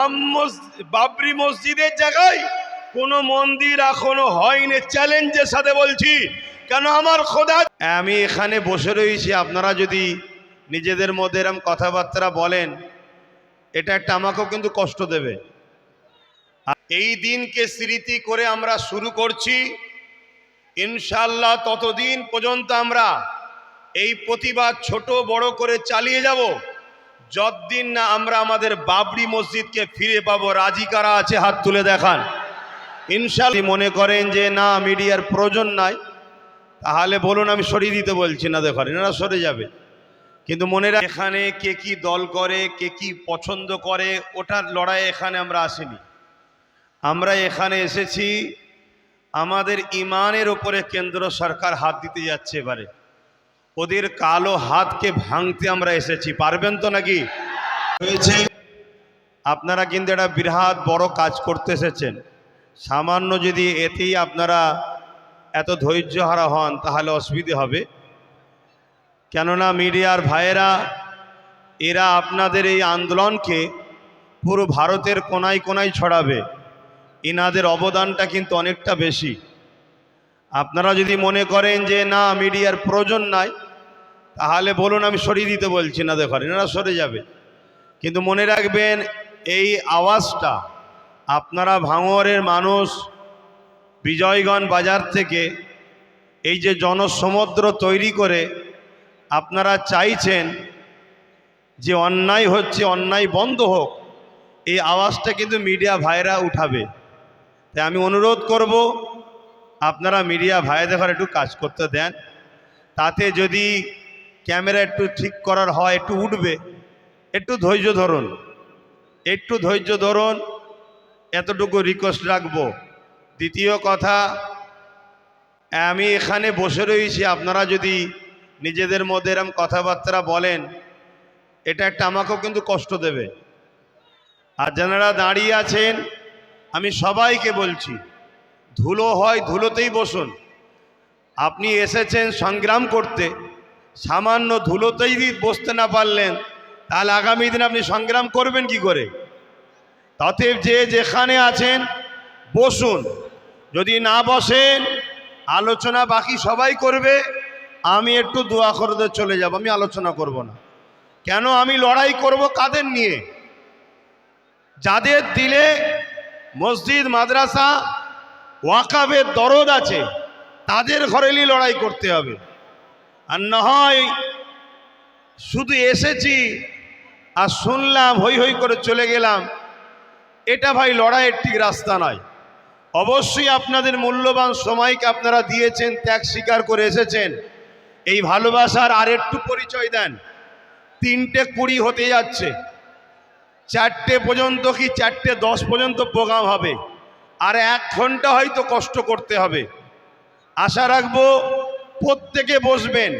বাবরি মসজিদের জায়গায় কোনো মন্দির এখনও হয়নি। চ্যালেঞ্জের সাথে বলছি, কেন আমার খোদা আমি এখানে বসে রয়েছি, আপনারা যদি নিজেদের মধ্যে এরম কথাবার্তা বলেন, এটা একটা আমাকেও কিন্তু কষ্ট দেবে। এই দিনকে স্মৃতি করে আমরা শুরু করছি। ইনশাল্লাহ ততদিন পর্যন্ত আমরা এই প্রতিবাদ ছোট বড় করে চালিয়ে যাব। যতদিন না আমরা আমাদের বাবরি মসজিদকে ফিরে পাবো, রাজি কারা আছে হাত তুলে দেখান? ইনশাল্লাহ মনে করেন যে না, মিডিয়ার প্রয়োজন নাই। তাহলে বলুন, আমি সরিয়ে দিতে বলছি না দেখুন, এনারা সরে যাবে। কিন্তু মনে রাখ, এখানে কে কি দল করে, কে কি পছন্দ করে, ওটার লড়াই এখানে আমরা আসিনি। আমরা এখানে এসেছি, আমাদের ইমানের ওপরে কেন্দ্র সরকার হাত দিতে যাচ্ছে এবারে। ওদের কালো হাতকে ভাঙতে আমরা এসেছি। পারবেন তো নাকি? হয়েছে। আপনারা কিন্তু একটা বিরাট বড় কাজ করতে এসেছেন। সামান্য যদি এতেই আপনারা এত ধৈর্য হারা হন, তাহলে অসুবিধে হবে। কেননা মিডিয়ার ভাইয়েরা, এরা আপনাদের এই আন্দোলনকে পুরো ভারতের কোনায় কোনায় ছড়াবে। এনাদের অবদানটা কিন্তু অনেকটা বেশি। আপনারা যদি মনে করেন যে না, মিডিয়ার প্রয়োজন নাই, তাহলে বলুন আমি সরিয়ে দিতে বলছি না দেখুন, এনারা সরে যাবে। কিন্তু মনে রাখবেন, এই আওয়াজটা আপনারা ভাঙরের মানুষ, বিজয়গঞ্জ বাজার থেকে এই যে জনসমুদ্র তৈরি করে আপনারা চাইছেন যে অন্যায় হচ্ছে, অন্যায় বন্ধ হোক, এই আওয়াজটা কিন্তু মিডিয়া ভাইরা উঠাবে। তাই আমি অনুরোধ করব আপনারা মিডিয়া ভাইদের ঘরে একটু কাজ করতে দেন, তাতে যদি ক্যামেরা একটু ঠিক করার হয়, একটু উঠবে, একটু ধৈর্য ধরুন, একটু ধৈর্য ধরুন, এতটুকু রিকোয়েস্ট রাখব। দ্বিতীয় কথা, আমি এখানে বসে রয়েছি, আপনারা যদি নিজেদের মধ্যে এরম কথাবার্তা বলেন, এটা একটা আমাকেও কিন্তু কষ্ট দেবে। আর যারা দাঁড়িয়ে আছেন, আমি সবাইকে বলছি ধুলো হয়, ধুলোতেই বসুন। আপনি এসেছেন সংগ্রাম করতে, সামান্য ধুলোতেই বসতে না পারলেন, তাহলে আগামী দিন আপনি সংগ্রাম করবেন কি করে? তাতে যে যেখানে আছেন, বসুন। যদি না বসেন, আলোচনা বাকি সবাই করবে, আমি একটু দোয়া করতে চলে যাব, আমি আলোচনা করব না। কেন আমি লড়াই করব কাদের নিয়ে? যাদের দিলে মসজিদ, মাদ্রাসা ওয়াকাবের দরদ আছে, তাদের ঘরেলি লড়াই করতে হবে। আর না হয় শুধু এসেছি আর শুনলাম, হই হই করে চলে গেলাম, এটা ভাই লড়াইয়ের ঠিক রাস্তা নয়। অবশ্যই আপনাদের মূল্যবান সময়কে আপনারা দিয়েছেন, ত্যাগ স্বীকার করে এসেছেন। এই ভালোবাসার আর একটু পরিচয় দেন, তিনটে কুড়ি হতে যাচ্ছে, চারটে পর্যন্ত কি চারটে দশ পর্যন্ত প্রোগ্রাম হবে? আর এক ঘণ্টা হয়তো কষ্ট করতে হবে। আশা রাখব প্রত্যেকে বসবেন।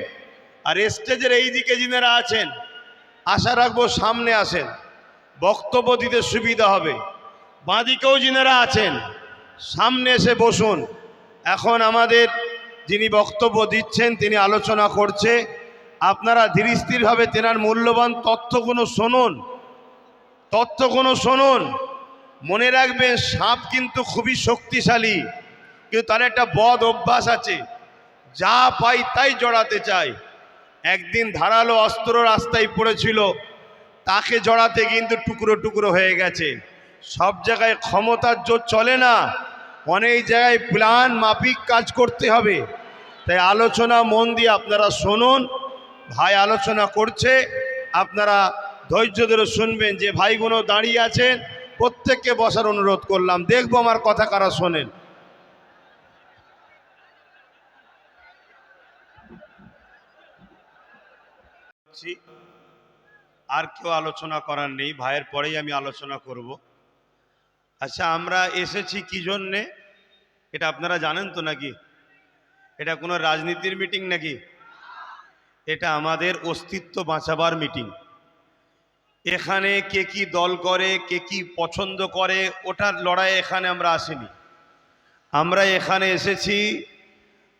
আর স্টেজের এই দিকে যিনারা আছেন, আশা রাখব সামনে আসেন। বক্তব্য দিতে সুবিধা হবে। বাঁদিকেও যিনারা আছেন, সামনে এসে বসুন। এখন আমাদের যিনি বক্তব্য দিচ্ছেন, তিনি আলোচনা করছে। আপনারা ধীর স্থিরভাবে তেনার মূল্যবান তথ্যগুলো শুনুন। তথ্যগুলো শুনুন। মনে রাখবেন সাপ কিন্তু খুবই শক্তিশালী। কিন্তু তার একটা বদ অভ্যাস আছে। যা পাই তাই জড়াতে চায় একদিন ধারালো অস্ত্র রাস্তায় পড়েছিল। তাকে জড়াতে কিন্তু টুকরো টুকরো হয়ে গেছে। সব জায়গায় ক্ষমতার জোর চলে না। অনেক জায়গায় প্ল্যান মাফিক কাজ করতে হবে। তাই আলোচনা মন দিয়ে আপনারা শুনুন। ভাই আলোচনা করছে। আপনারা ধৈর্য ধরে শুনবেন যে ভাইগুলো দাঁড়িয়ে আছেন। প্রত্যেককে বসার অনুরোধ করলাম। দেখব আমার কথা কারা শোনেন। আর কেউ আলোচনা করার নেই, ভাইয়ের পরেই আমি আলোচনা করব। আচ্ছা আমরা এসেছি কি জন্যে? এটা আপনারা জানেন তো নাকি? এটা কোনো রাজনীতির মিটিং নাকি? এটা আমাদের অস্তিত্ব বাঁচাবার মিটিং এখানে কে কি দল করে, কে কি পছন্দ করে, ওটার লড়াই এখানে আমরা আসিনি। আমরা এখানে এসেছি,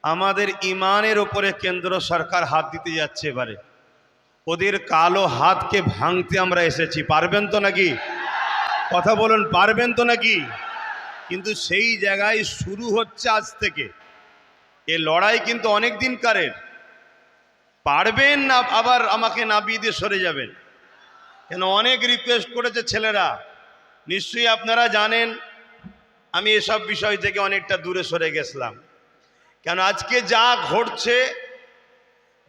আমাদের ইমানের ওপরে কেন্দ্র সরকার হাত দিতে যাচ্ছে এবারে। ওদের কালো হাতকে ভাঙতে আমরা এসেছি। পারবেন তো নাকি? কথা বলুন, পারবেন তো নাকি? কিন্তু সেই জায়গায় শুরু হচ্ছে আজ থেকে। এ লড়াই কিন্তু অনেক দিনকারের পারবেন না, আবার আমাকে নাবিয়ে দিয়ে সরে যাবেন। কেন অনেক রিকোয়েস্ট করেছে ছেলেরা। নিশ্চয়ই আপনারা জানেন, আমি এসব বিষয় থেকে অনেকটা দূরে সরে গেছিলাম। কেন আজকে যা ঘটছে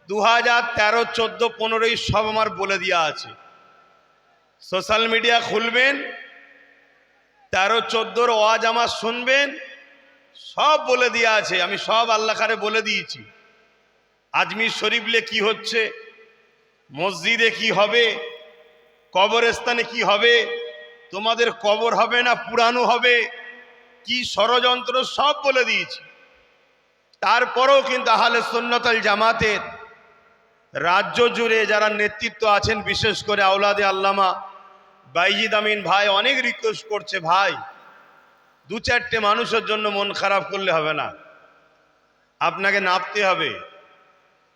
দু হাজার তেরো, চোদ্দ, পনেরোই সব আমার বলে দেওয়া আছে। সোশ্যাল মিডিয়া খুলবেন, তেরো, চোদ্দোর ওয়াজ আমার শুনবেন, সব বলে দেওয়া আছে, আমি সব আল্লাহকারে বলে দিয়েছি। আজমির শরীফলে কি হচ্ছে, মসজিদে কি হবে কবরস্থানে কি হবে? তোমাদের কবর হবে না, পুরানো হবে? কি ষড়যন্ত্র সব বলে দিয়েছি। তারপরেও কিন্তু আহলে সুন্নতাল জামাতের রাজ্য জুড়ে যারা নেতৃত্ব আছেন, বিশেষ করে আওলাদে আল্লামা বাইজিদ আমিন ভাই, অনেক রিকোয়েস্ট করছে, ভাই, দু চারটে মানুষের জন্য মন খারাপ করলে হবে না। আপনাকে নাপতে হবে।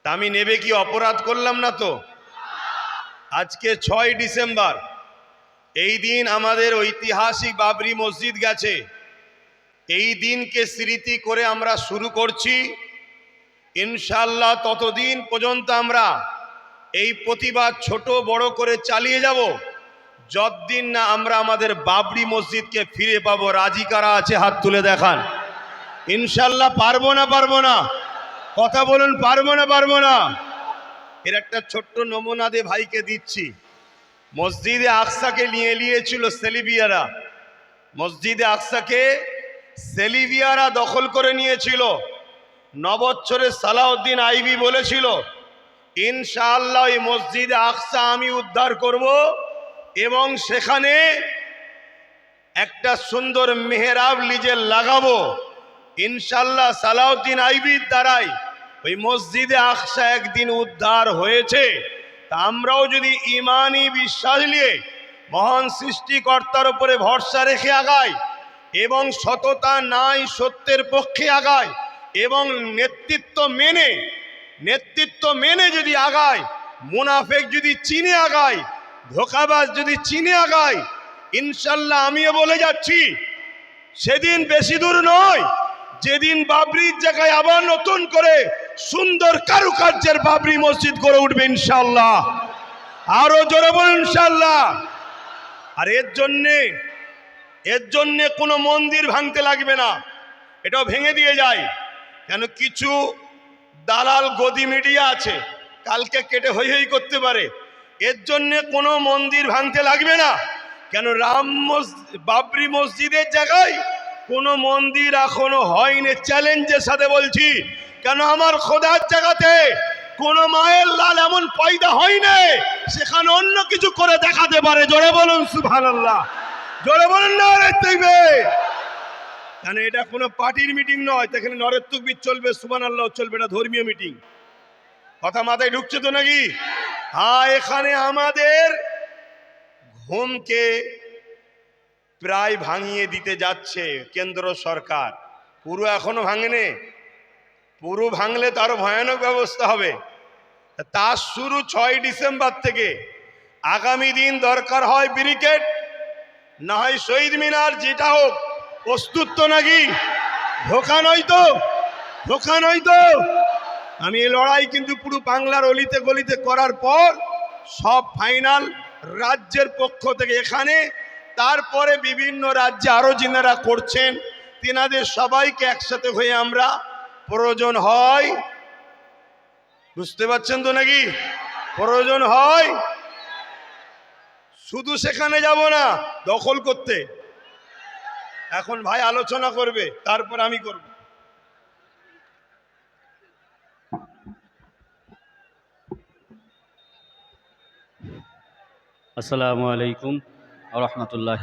তা আমি নেবে কি? অপরাধ করলাম না তো? আজকে ছয় ডিসেম্বর। এই দিন আমাদের ঐতিহাসিক বাবরি মসজিদ গেছে। এই দিনকে স্মৃতি করে আমরা শুরু করছি। ইনশাল্লাহ ততদিন পর্যন্ত আমরা এই প্রতিবাদ ছোট বড় করে চালিয়ে যাব। যতদিন না আমরা আমাদের বাবরি মসজিদকে ফিরে পাবো, রাজি কারা আছে হাত তুলে দেখান। ইনশাল্লাহ পারব না পারব না। কথা বলুন, পারব না পারব না। এর একটা ছোট্ট নমুনা দিয়ে ভাইকে দিচ্ছি। মসজিদে আকসাকে নিয়ে নিয়েছিল সেলিবিয়ারা। মসজিদে আকসাকে সেলিবিয়ারা দখল করে নিয়েছিল। নবচ্ছরে সালাউদ্দিন আইবি বলেছিল, ইনশাআল্লাহ এই মসজিদে আকসা আমি উদ্ধার করব এবং সেখানে একটা সুন্দর মেহরাব লিজে লাগাবো। ইনশাল্লাহ সালাউদ্দিন আইবির দ্বারাই ওই মসজিদে আকসা একদিন উদ্ধার হয়েছে। তা আমরাও যদি ইমানি বিশ্বাস নিয়ে মহান সৃষ্টিকর্তার উপরে ভরসা রেখে আগাই এবং সততা নাই সত্যের পক্ষে আগায় এবং নেতৃত্ব মেনে নেতৃত্ব মেনে যদি আগায় মুনাফেক যদি চিনে আগায় ধোকাবাজ যদি চিনে আগায় ইনশাল্লাহ আমিও বলে যাচ্ছি, সেদিন বেশি দূর নয়, যেদিন বাবরির জায়গায় আবার নতুন করে সুন্দর কারুকার্যের বাবরি মসজিদ করে উঠবে ইনশাল্লাহ আরও জোরে বলুন ইনশাল্লাহ আর এর জন্যে এর জন্যে কোনো মন্দির ভাঙতে লাগবে না। এটাও ভেঙে দিয়ে যায়। কেন কিছু দালাল গদি মিডিয়া আছে, কালকে কেটে হই হই করতে পারে। এর জন্যে কোনো মন্দির ভাঙতে লাগবে না। কেন রাম মস- বাবরি মসজিদের জায়গায় কোনো মন্দির এখনও হয়নি। চ্যালেঞ্জের সাথে বলছি কেন আমার খোদার জায়গাতে কোনো মায়ের লাল এমন পয়দা হয়নি? সেখানে অন্য কিছু করে দেখাতে পারে। জোরে বলুন, সুবহানাল্লাহ। জোরে বলুন না কেন এটা কোনো পার্টির মিটিং নয়? এখানে নরের তুকবির চলবে সুবান আল্লাহ চলবে না, ধর্মীয় মিটিং। কথা মাথায় ঢুকছে তো নাকি? হ্যাঁ এখানে আমাদের ঘুমকে প্রায় ভাঙিয়ে দিতে যাচ্ছে কেন্দ্র সরকার। পুরো এখনও ভাঙেনি? পুরো ভাঙলে তো আরও ভয়ানক ব্যবস্থা হবে। তার শুরু ছয় ডিসেম্বর থেকে। আগামী দিন দরকার হয় ব্রিকেট না হয় শহীদ মিনার, যেটা হোক। প্রস্তুত তো নাকি? ধোকা নয় তো? ধোকা নয় তো? আমি এই লড়াই কিন্তু পুরো বাংলার অলিতে গলিতে করার পর সব ফাইনাল রাজ্যের পক্ষ থেকে এখানে, তারপরে বিভিন্ন রাজ্যে আরও যিনারা করছেন, তিনাদের সবাইকে একসাথে হয়ে আমরা প্রয়োজন হয়। বুঝতে পারছেন তো নাকি? প্রয়োজন হয়। শুধু সেখানে যাব না, দখল করতে। এখন ভাই আলোচনা করবে, তারপর আমি করব। আসসালামু আলাইকুম রহমতুল্লাহ